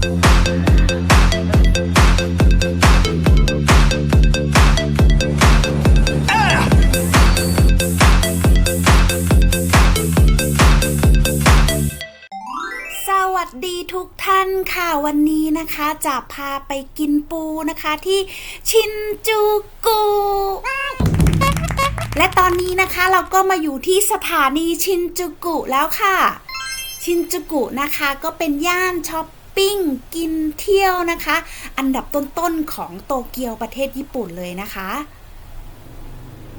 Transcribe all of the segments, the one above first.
สวัสดีทุกท่านค่ะวันนี้นะคะจะพาไปกินปูนะคะที่ชินจูกุและตอนนี้นะคะเราก็มาอยู่ที่สถานีชินจูกุแล้วค่ะ ชินจูกุนะคะก็เป็นย่านช้อป ปิ้งกินเที่ยวนะคะ อันดับต้นๆของโตเกียวประเทศญี่ปุ่นเลยนะคะ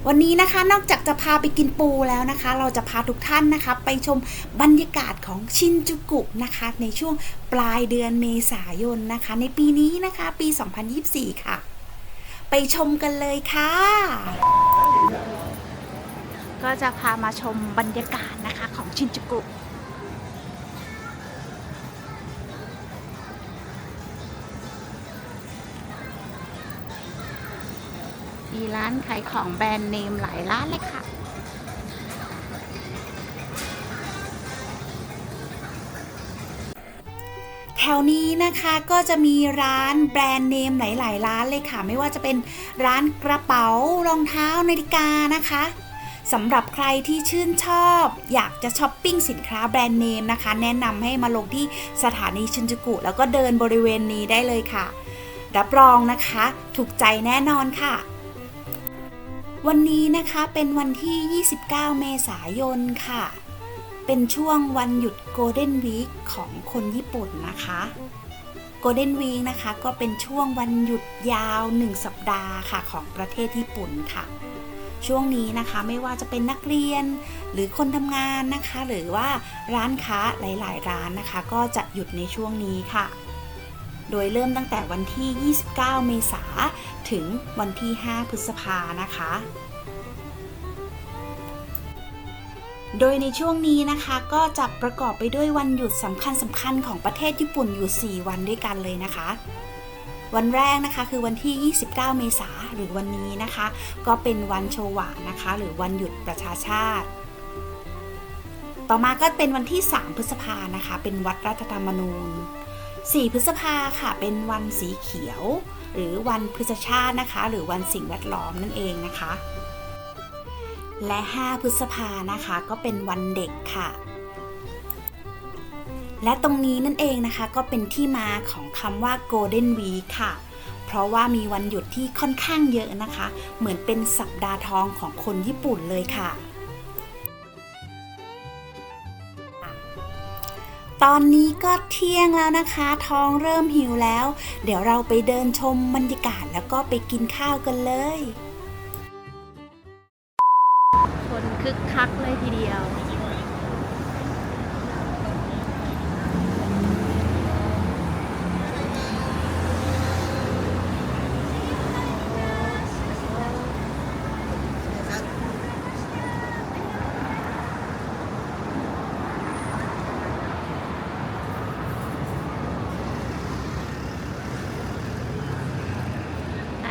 วันนี้นะคะนอกจากจะพาไปกินปูแล้วนะคะ เราจะพาทุกท่านนะคะ ไปชมบรรยากาศของชินจูกุนะคะ ในช่วงปลายเดือนเมษายนนะคะ ในปีนี้นะคะปี 2024 ค่ะ ไปชมกันเลยค่ะก็จะพามาชมบรรยากาศนะคะของชินจูกุ มีร้านขายของแบรนด์เนมหลายร้านเลยค่ะ แถวนี้นะคะก็จะมีร้านแบรนด์เนมหลาย ๆ ร้านเลยค่ะ ไม่ว่าจะเป็นร้านกระเป๋ารองเท้านาฬิกานะคะสำหรับใครที่ชื่นชอบ อยากจะช้อปปิ้งสินค้าแบรนด์เนมนะคะ แนะนำให้มาลงที่สถานีชินจูกุ แล้วก็เดินบริเวณนี้ได้เลยค่ะ รับรองนะคะ ถูกใจแน่นอนค่ะ วันนี้นะคะเป็นวันที่ 29 เมษายนค่ะ เป็นช่วงวันหยุด Golden Week ของคนญี่ปุ่นนะคะ Golden Week นะคะก็เป็นช่วงวันหยุดยาว 1 สัปดาห์ค่ะของประเทศญี่ปุ่นค่ะ ช่วงนี้นะคะไม่ว่าจะเป็นนักเรียนหรือคนทำงานนะคะ หรือว่าร้านค้าหลาย ๆ ร้านนะคะ ก็จะหยุดในช่วงนี้ค่ะ โดยเริ่มตั้งแต่วันที่ 29 เมษาถึงวันที่ 5 พฤษภานะคะ โดยในช่วงนี้นะคะก็จะประกอบไปด้วยวันหยุดสำคัญสำคัญของประเทศญี่ปุ่นอยู่ 4 วันด้วยกันเลยนะคะวันแรกนะคะคือวันที่ 29 เมษาหรือวันนี้นะคะ ก็เป็นวันโชวะนะคะ หรือวันหยุดประชาชาติ ต่อมาก็เป็นวันที่ 3 พฤษภานะคะ เป็นวัดรัฐธรรมนูญ 4 พฤษภาค่ะ เป็นวันสีเขียว หรือวันพฤษชาตินะคะ หรือวันสิ่งแวดล้อมนั่นเองนะคะ และ 5 พฤษภานะคะ ก็เป็นวันเด็กค่ะ และตรงนี้นั่นเองนะคะก็เป็นที่มาของคำว่า Golden Week ค่ะ เพราะว่ามีวันหยุดที่ค่อนข้างเยอะนะคะ เหมือนเป็นสัปดาห์ทองของคนญี่ปุ่นเลยค่ะ ตอนนี้ก็เที่ยงแล้วนะคะ ท้องเริ่มหิวแล้ว เดี๋ยวเราไปเดินชมบรรยากาศแล้วก็ไปกินข้าวกันเลย คนคึกคักเลยทีเดียว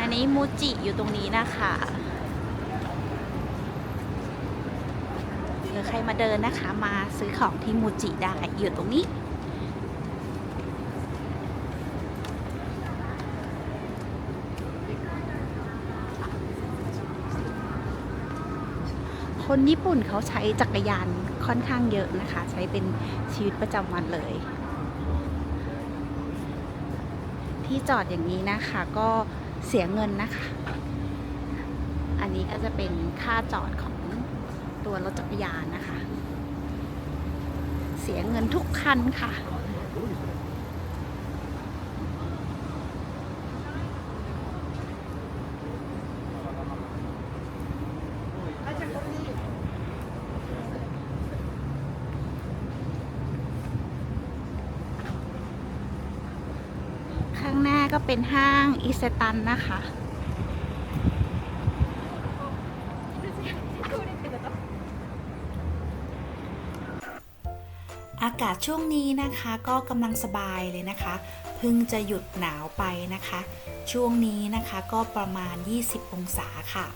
อั นนี้มูจิอยู่ตรงนี้นะคะหรือใครมาเดินนะคะมาซื้อของที่มูจิได้อยู่ตรงนี้ คนญี่ปุ่นเขาใช้จักรยานค่อนข้างเยอะนะคะ ใช้เป็นชีวิตประจำวันเลย ที่จอดอย่างนี้นะคะก็ เสียเงินนะคะ อันนี้ก็จะเป็นค่าจอดของตัวรถจักรยานนะคะ เสียเงินทุกคันค่ะ ข้างหน้าก็ เป็นห้างอิเตันนะคะ อากาศช่วงนี้นะคะก็กำลังสบายเลยนะคะ เพิ่งจะหยุดหนาวไปนะคะ ช่วงนี้นะคะก็ประมาณ 20 องศาค่ะ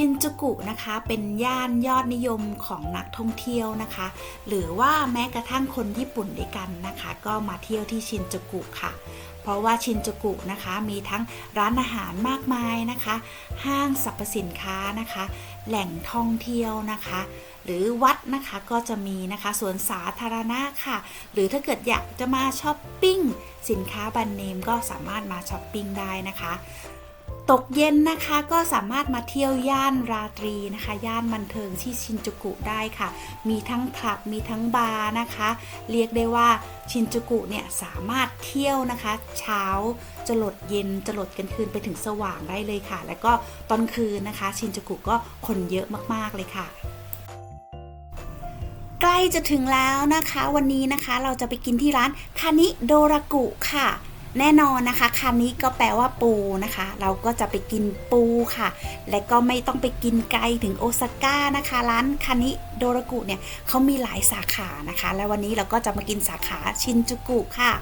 ชินจูกุนะคะเป็นย่านยอดนิยมของนักท่องเที่ยวนะคะ หรือว่าแม้กระทั่งคนญี่ปุ่นด้วยกันนะคะ ก็มาเที่ยวที่ชินจูกุค่ะ เพราะว่าชินจูกุนะคะมีทั้งร้านอาหารมากมายนะคะ ห้างสรรพสินค้านะคะ แหล่งท่องเที่ยวนะคะ หรือวัดนะคะก็จะมีนะคะสวนสาธารณะค่ะ หรือถ้าเกิดอยากจะมาช้อปปิ้งสินค้าแบรนด์เนมก็สามารถมาช้อปปิ้งได้นะคะ ตกเย็นนะคะก็สามารถมาเที่ยวย่านราตรีนะคะ ย่านบันเทิงที่ชินจูกุได้ค่ะ มีทั้งคลับมีทั้งบาร์นะคะ เรียกได้ว่าชินจูกุเนี่ยสามารถเที่ยวนะคะ เช้าจรดเย็นจรดกันคืนไปถึงสว่างได้เลยค่ะ แล้วก็ตอนคืนนะคะ ชินจูกุก็คนเยอะมากๆเลยค่ะใกล้จะถึงแล้วนะคะ วันนี้นะคะเราจะไปกินที่ร้านคานิโดรากุค่ะ แน่นอนนะคะคานิก็แปลว่าปูนะคะ เราก็จะไปกินปูค่ะ และก็ไม่ต้องไปกินไกลถึงโอซาก้านะคะ ร้านคานิโดรกุเนี่ยเขามีหลายสาขานะคะ และวันนี้เราก็จะมากินสาขาชินจูกุค่ะ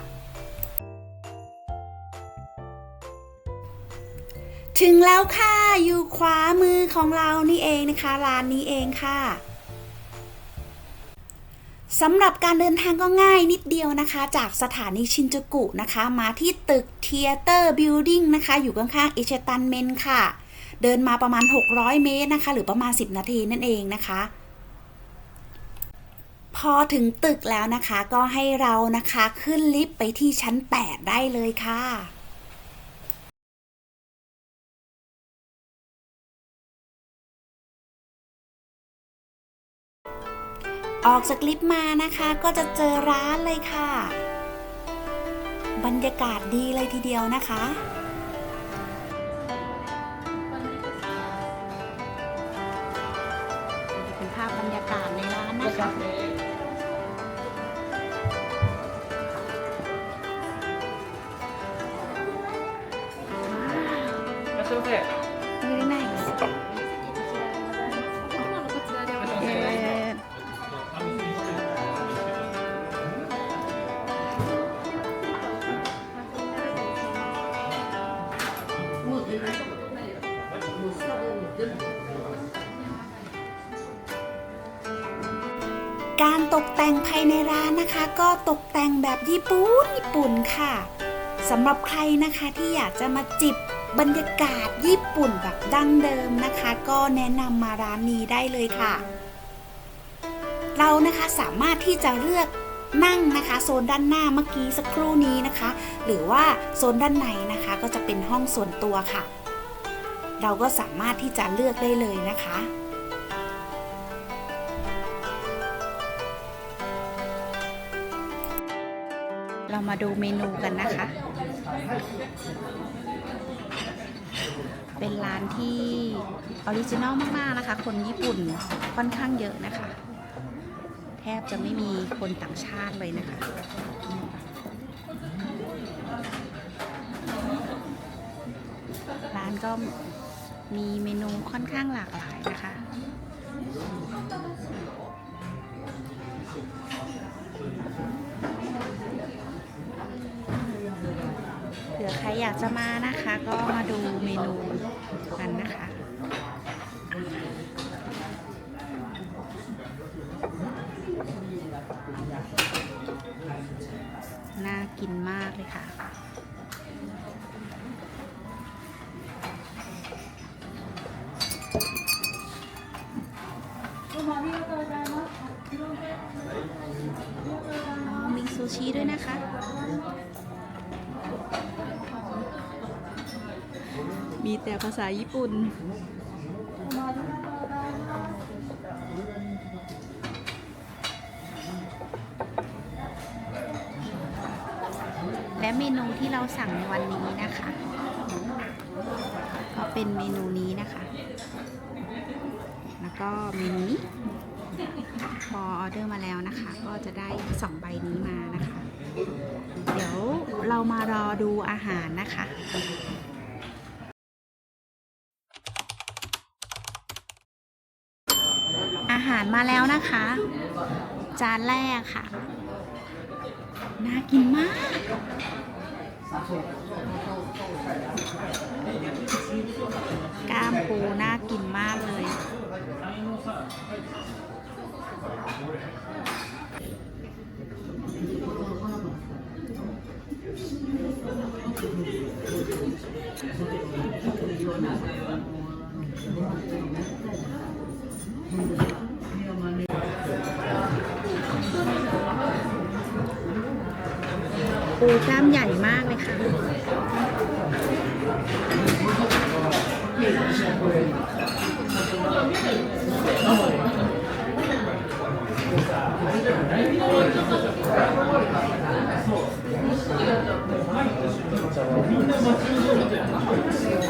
ถึงแล้วค่ะ อยู่ขวามือของเรานี่เองนะคะ ร้านนี้เองค่ะ สำหรับการเดินทางก็ง่ายนิดเดียวนะคะ จากสถานีชินจูกุนะคะ มาที่ตึกเทเตอร์บิลดิ้งนะคะ อยู่ข้างๆอิเชตันเมนค่ะ เดินมาประมาณ 600 เมตรนะคะ หรือประมาณ 10 นาทีนั่นเองนะคะ พอถึงตึกแล้วนะคะก็ให้เรานะคะขึ้นลิฟต์ไปที่ชั้น 8 ได้เลยค่ะ ออกจากลิฟต์มานะคะก็จะเจอร้านเลยค่ะ บรรยากาศดีเลยทีเดียวนะคะเป็นภาพบรรยากาศในร้านนะคะแล้วเซอ การตกแต่งภายในร้านนะคะ ก็ตกแต่งแบบญี่ปุ่นญี่ปุ่นค่ะสำหรับใครนะคะที่อยากจะมาจิบบรรยากาศญี่ปุ่นแบบดั้งเดิมนะคะ ก็แนะนำมาร้านนี้ได้เลยค่ะ เรานะคะสามารถที่จะเลือก นั่งนะคะโซนด้านหน้าเมื่อกี้สักครู่นี้นะคะ หรือว่าโซนด้านในนะคะก็จะเป็นห้องส่วนตัวค่ะ เราก็สามารถที่จะเลือกได้เลยนะคะเรามาดูเมนูกันนะคะ เป็นร้านที่ออริจินอลมาก ๆ นะคะ คนญี่ปุ่นค่อนข้างเยอะนะคะ บจะไม่มีคนต่างชาติเลยนะคะร้านก็มีเมนูค่อนข้างหลากหลายนะคะเผื่อใครอยากจะมานะคะ ก็มาดูเมนูกันนะคะ ชิด้วยนะคะ มีแต่ภาษาญี่ปุ่น และเมนูที่เราสั่งในวันนี้นะคะ ก็เป็นเมนูนี้นะคะ แล้วก็เมนูนี้ พอออเดอร์มาแล้วนะคะ ก็จะได้สองใบนี้มานะคะ เดี๋ยวเรามารอดูอาหารนะคะอาหารมาแล้วนะคะ จานแรกค่ะ น่ากินมาก กล้ามปูน่ากินมากเลย ปูกล้ามใหญ่มากเลยค่ะ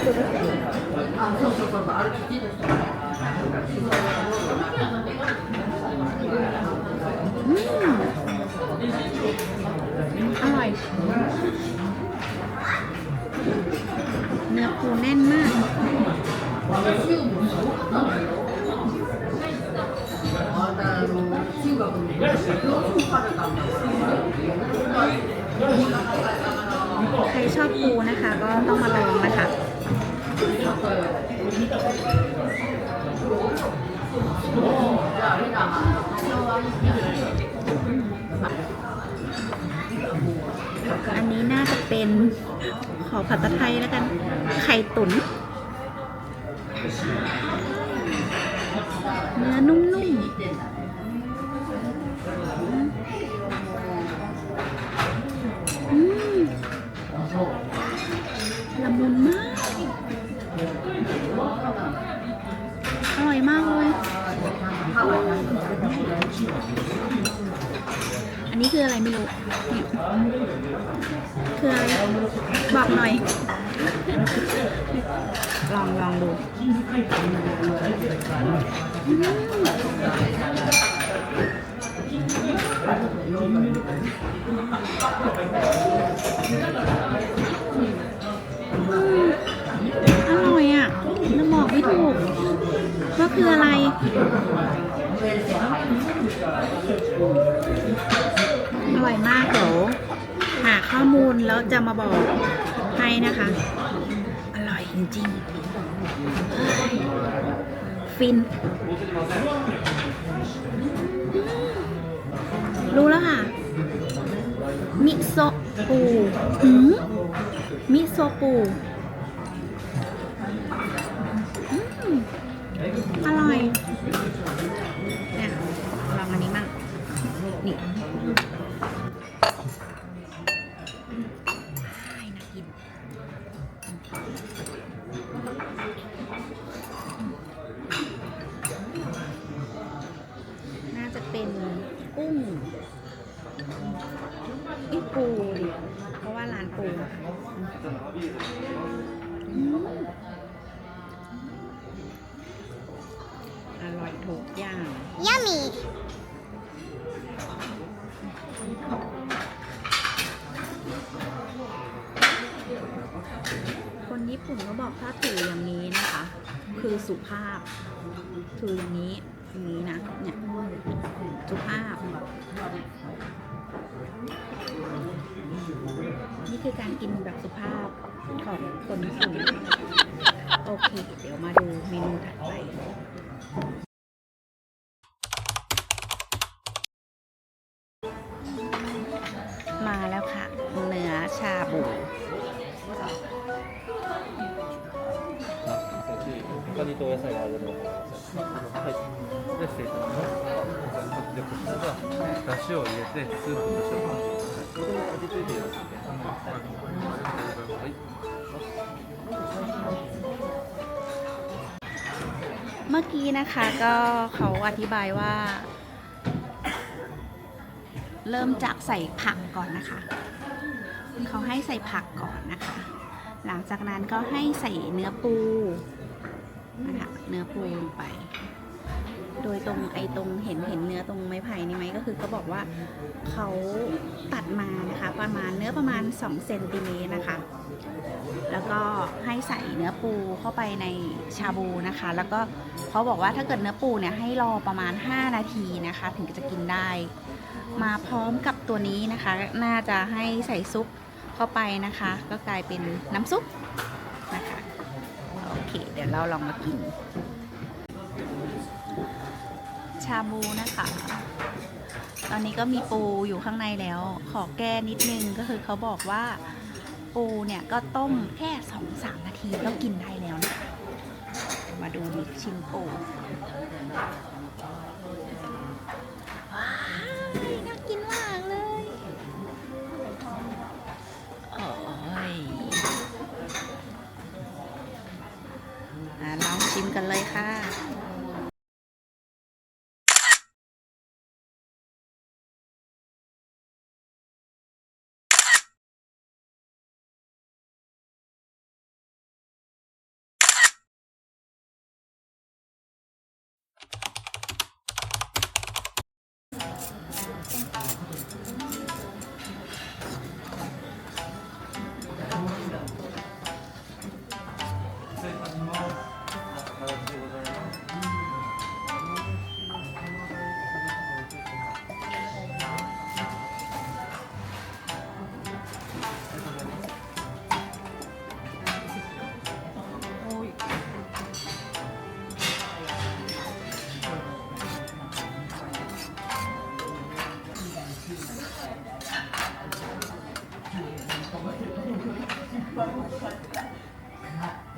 아, 그럼 그럼 말을 듣기 됐어. ขอผัดตะไทยแล้วกัน ไข่ตุ๋นเนื้อนุ่มๆ อร่อยมากเดี๋ยวหาข้อมูลแล้วจะมาบอกให้นะคะ อร่อยจริงๆ ฟิน รู้แล้วค่ะ มิโซะปูหืมมิโซะปูอืมอร่อย นี่น่าจะเป็นกุ้งอีปูดิเพราะว่าร้านปูนะคะอร่อยทุกย่าง Yummy. ก็บอกถ้าถืออย่างนี้นะคะ คือสุภาพ ถืออย่างนี้อย่างนี้นะเนี่ยสุภาพ นี่คือการกินแบบสุภาพของคนสูงโอเค เดี๋ยวมาดูเมนูถัดไป 他にとお野菜があるのはい。で、失礼いたします。で、こちらが出汁を入れて、スープの出汁を。これも味付いていますので。はい。 เมื่อกี้นะคะก็เขาอธิบายว่า เริ่มจากใส่ผักก่อนนะคะ เขาให้ใส่ผักก่อนนะคะ หลังจากนั้นก็ให้ใส่เนื้อปู นะคะเนื้อปูลงไป โดยตรงไอ้ตรงเห็นเห็นเนื้อตรงไม้ไผ่นี่ไหมก็คือเขาบอกว่าเขาตัดมานะคะประมาณเนื้อประมาณ2เซนติเมตรนะคะ แล้วก็ให้ใส่เนื้อปูเข้าไปในชาบูนะคะ แล้วก็เขาบอกว่าถ้าเกิดเนื้อปูเนี่ยให้รอประมาณ 5 นาทีนะคะ ถึงจะกินได้ มาพร้อมกับตัวนี้นะคะ น่าจะให้ใส่ซุปเข้าไปนะคะ ก็กลายเป็นน้ำซุป เคเดี๋ยวเราลองมากิน ชาบูนะคะ ตอนนี้ก็มีปูอยู่ข้างในแล้ว ขอแก้นิดนึงก็คือเขาบอกว่าปูเนี่ยก็ต้มแค่สองสามนาทีก็กินได้แล้วนะคะมาดูดิชิมปู ชิมกันเลยค่ะ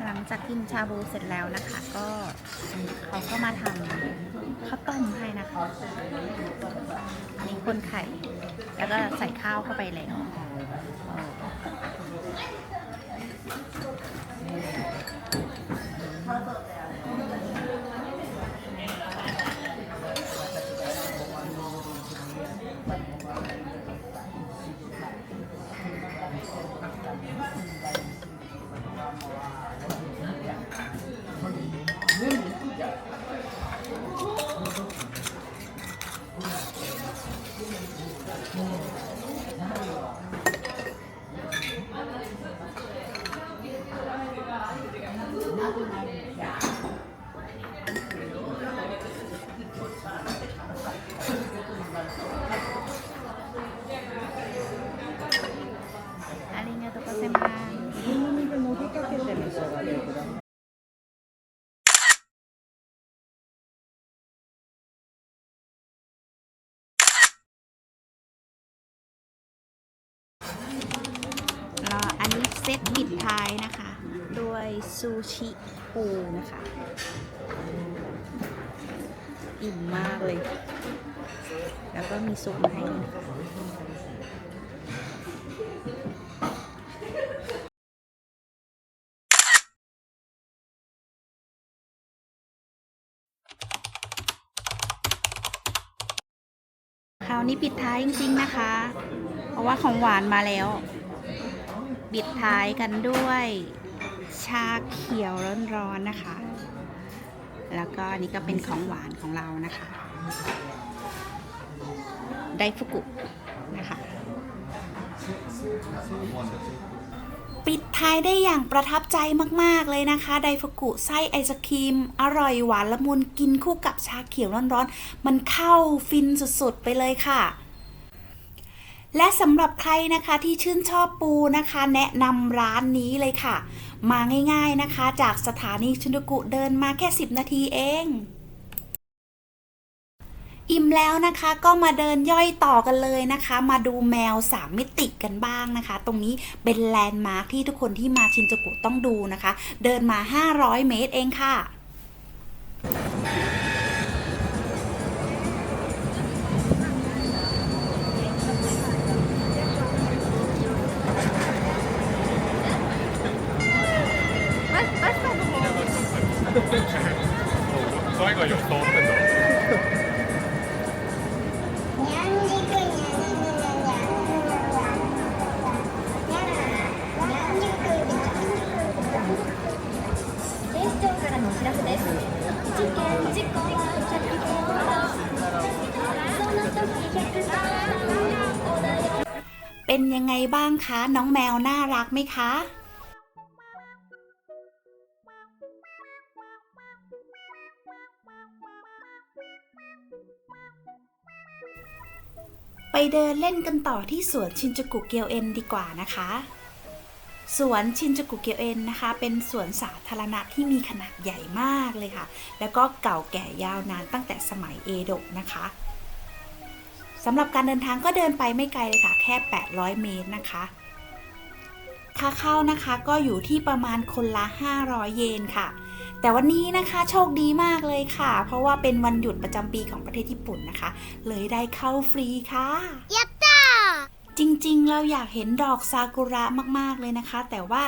หลังจากกินชาบูเสร็จแล้วนะคะ ก็เขาก็มาทำข้าวต้มให้นะคะอันนี้คนไข่ แล้วก็ใส่ข้าวเข้าไปแล้ว ซูชิปูนะคะ อิ่มมากเลย แล้วก็มีซุปมาให้คราวนี้ปิดท้ายจริงๆนะคะ เพราะว่าของหวานมาแล้ว ปิดท้ายกันด้วย ชาเขียวร้อนๆนะคะ แล้วก็อันนี้ก็เป็นของหวานของเรานะคะ ไดฟุกุนะคะ ปิดท้ายได้อย่างประทับใจมากๆเลยนะคะ ไดฟุกุไส้ไอศครีม อร่อยหวานละมุนกินคู่กับชาเขียวร้อนๆ มันเข้าฟินสุดๆไปเลยค่ะ และสำหรับใครนะคะที่ชื่นชอบปูนะคะ แนะนำร้านนี้เลยค่ะ มาง่ายๆนะคะ จากสถานีชินจูกุเดินมาแค่ 10 นาทีเอง อิ่มแล้วนะคะก็มาเดินย่อยต่อกันเลยนะคะ มาดูแมวสามมิติกันบ้างนะคะ ตรงนี้เป็นแลนด์มาร์คที่ทุกคนที่มาชินจูกุต้องดูนะคะ เดินมา 500 เมตรเองค่ะ ไงบ้างคะ น้องแมวน่ารักไหมคะ ไปเดินเล่นกันต่อที่สวนชินจูกุเกียวเอ็นดีกว่านะคะสวนชินจูกุเกียวเอ็นนะคะ เป็นสวนสาธารณะที่มีขนาดใหญ่มากเลยค่ะ แล้วก็เก่าแก่ยาวนานตั้งแต่สมัยเอโดะนะคะ สำหรับการเดินทางก็เดินไปไม่ไกลเลยค่ะ แค่ 800 เมตรนะคะ ค่าเข้านะคะก็อยู่ที่ประมาณคนละ 500 เยนค่ะ แต่วันนี้นะคะโชคดีมากเลยค่ะ เพราะว่าเป็นวันหยุดประจำปีของประเทศญี่ปุ่นนะคะ เลยได้เข้าฟรีค่ะยัตตา จริงๆ เราอยากเห็นดอกซากุระมากๆเลยนะคะ แต่ว่า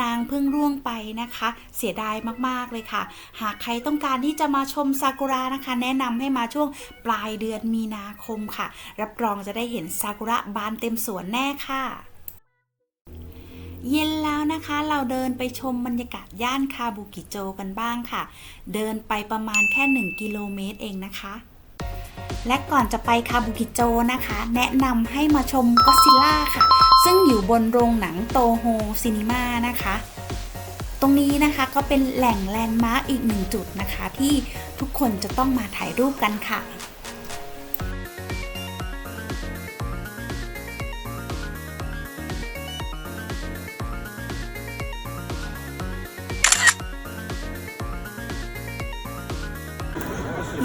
นางเพิ่งร่วงไปนะคะ เสียดายมากๆเลยค่ะ หากใครต้องการที่จะมาชมซากุระนะคะ แนะนำให้มาช่วงปลายเดือนมีนาคมค่ะ รับรองจะได้เห็นซากุระบานเต็มสวนแน่ค่ะเย็นแล้วนะคะเราเดินไปชมบรรยากาศย่านคาบุกิโจกันบ้างค่ะ เดินไปประมาณแค่ 1 กิโลเมตรเองนะคะ และก่อนจะไปคาบุกิโจนะคะ แนะนำให้มาชมก็ซิล่าค่ะ ซึ่งอยู่บนโรงหนังโตโฮซินิมานะคะ ตรงนี้นะคะก็เป็นแหล่งแลนด์มาร์กอีกหนึ่งจุดนะคะ ที่ทุกคนจะต้องมาถ่ายรูปกันค่ะ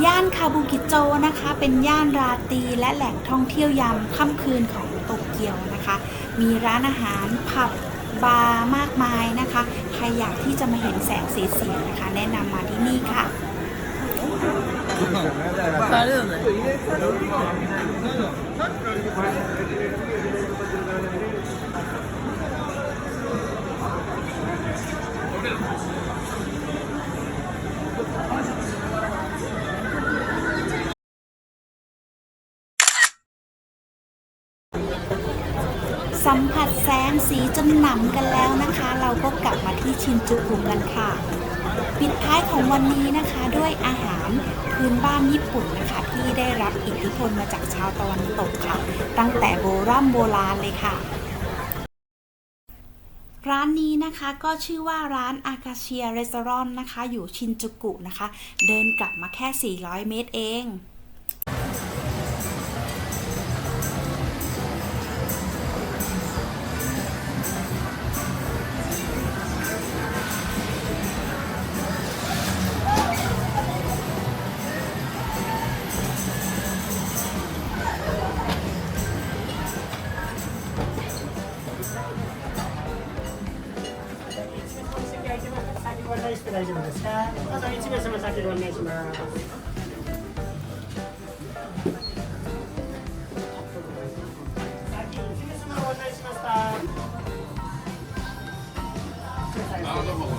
ย่านคาบุกิโจนะคะ เป็นย่านราตรีและแหล่งท่องเที่ยวยามค่ำคืนของโตเกียวนะคะ มีร้านอาหารผับบาร์มากมายนะคะ ใครอยากที่จะมาเห็นแสงสีเสียงนะคะ แนะนำมาที่นี่ค่ะ สัมผัสแสงสีจนหนำกันแล้วนะคะ เราก็กลับมาที่ชินจูกุกันค่ะ ปิดท้ายของวันนี้นะคะด้วยอาหารพื้นบ้านญี่ปุ่นนะคะ ที่ได้รับอิทธิพลมาจากชาวตะวันตกค่ะ ตั้งแต่โบราณโบราณเลยค่ะร้านนี้นะคะก็ชื่อว่าร้านอากาเชียรีสอร์ทนะคะ อยู่ชินจูกุนะคะ เดินกลับมาแค่ 400 เมตรเอง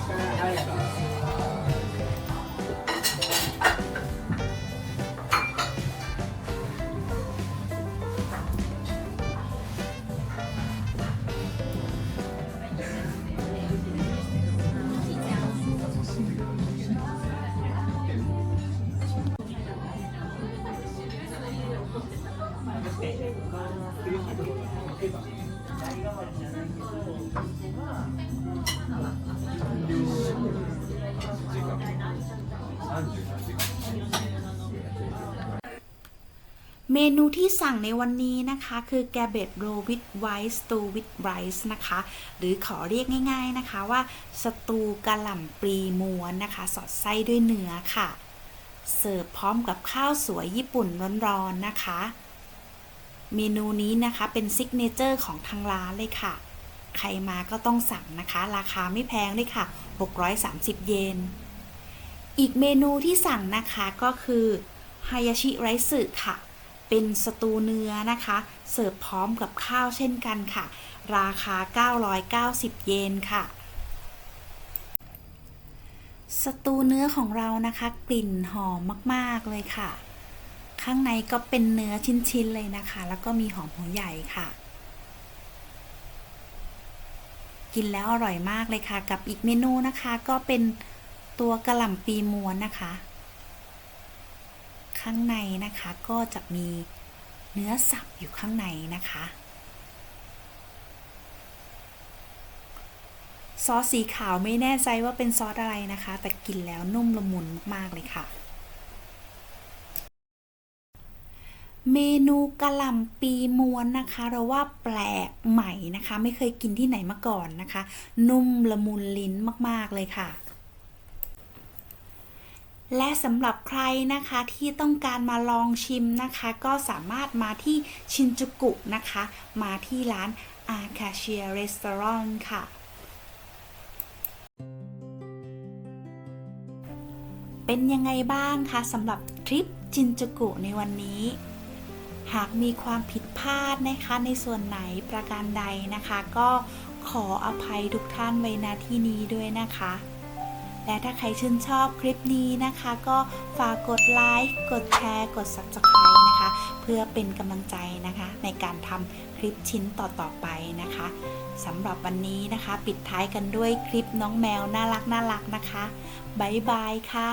现在 นูที่สั่งในวันนี้นะคะ คือแกเบตโรวิ t ไวท์สตูวิ t ไรซ์นะคะ หรือขอเรียกง่าย ๆนะคะว่าสตูกะหล่ำปลีม้วนนะคะ สอดไส้ด้วยเนื้อค่ะ เสิร์ฟพร้อมกับข้าวสวยญี่ปุ่นร้อนๆนะคะ เมนูนี้นะคะเป็นซิกเนเจอร์ของทางร้านเลยค่ะ ใครมาก็ต้องสั่งนะคะ ราคาไม่แพงเลยค่ะ 630 เยน อีกเมนูที่สั่งนะคะก็คือฮายาชิไรสึค่ะ เป็นสตูเนื้อนะคะ เสิร์ฟพร้อมกับข้าวเช่นกันค่ะ ราคา 990 เยนค่ะสตูเนื้อของเรานะคะ กลิ่นหอมมาก ๆ เลยค่ะ ข้างในก็เป็นเนื้อชิ้น ๆ เลยนะคะ แล้วก็มีหอมหัวใหญ่ค่ะ กินแล้วอร่อยมากเลยค่ะ กับอีกเมนูนะคะ ก็เป็นตัวกระหล่ำปีม้วนนะคะ ข้างในนะคะ ก็จะมีเนื้อสับอยู่ข้างในนะคะซอสสีขาวไม่แน่ใจว่าเป็นซอสอะไรนะคะ แต่กินแล้วนุ่มละมุนมาก ๆ เลยค่ะ เมนูกะหล่ำปีม้วนนะคะ เราว่าแปลกใหม่นะคะ ไม่เคยกินที่ไหนมาก่อนนะคะ นุ่มละมุนลิ้นมาก ๆ เลยค่ะ และสำหรับใครนะคะที่ต้องการมาลองชิมนะคะ ก็สามารถมาที่ชินจูกุนะคะ มาที่ร้านอาคาเชียรีสอร์ทค่ะ เป็นยังไงบ้างคะสำหรับทริปจินจูกุในวันนี้ หากมีความผิดพลาดนะคะในส่วนไหนประการใดนะคะ ก็ขออภัยทุกท่านไว้ณที่นี้ด้วยนะคะ และถ้าใครชื่นชอบคลิปนี้นะคะ ก็ฝากกดไลค์กดแชร์กด Subscribe นะคะ เพื่อเป็นกำลังใจนะคะ ในการทำคลิปชิ้นต่อๆไปนะคะสำหรับวันนี้นะคะ ปิดท้ายกันด้วยคลิปน้องแมวน่ารักน่ารักนะคะบ๊ายบายค่ะ